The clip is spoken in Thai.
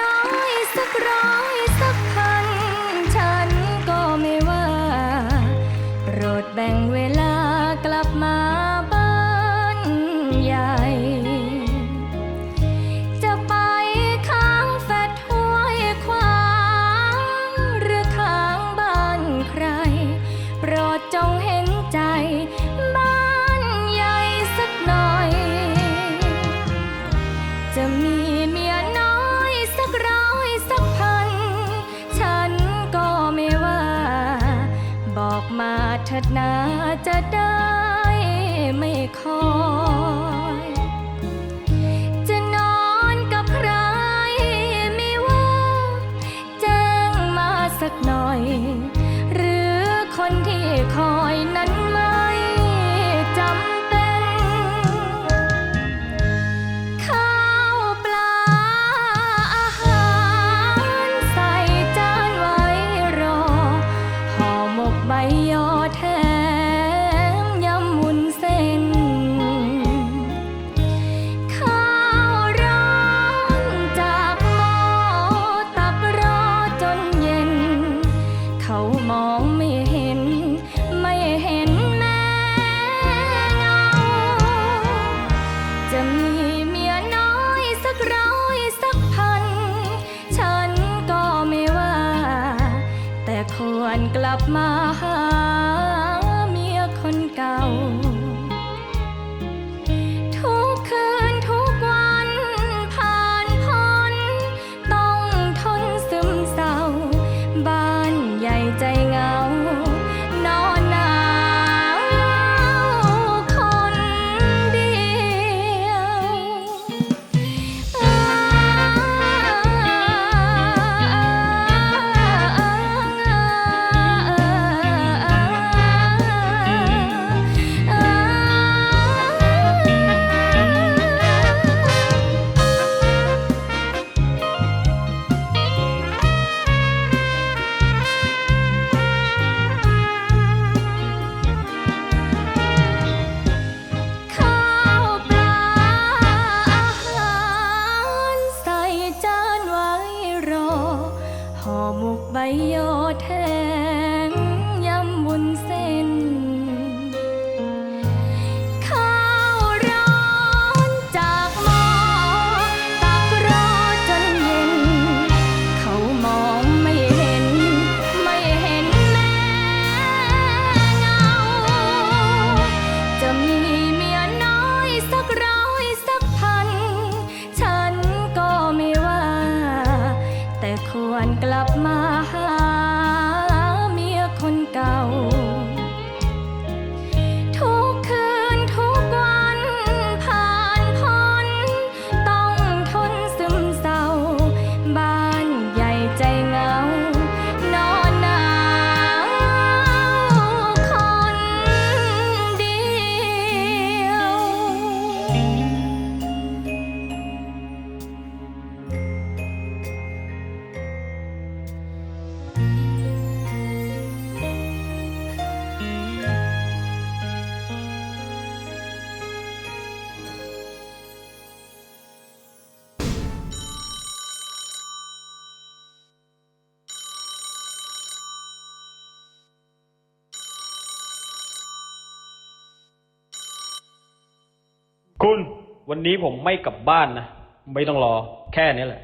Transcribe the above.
น้อยสักร้อย ทัดนาจะได้ไม่คอ เขามองไม่เห็น ไม่เห็นแม่เงาจะมีเมียน้อยสักร้อยสักพัน ฉันก็ไม่ว่า แต่ควรกลับมา ยอดแท คุณวันนี้ผมไม่กลับบ้านนะ ไม่ต้องรอแค่นี้แหละ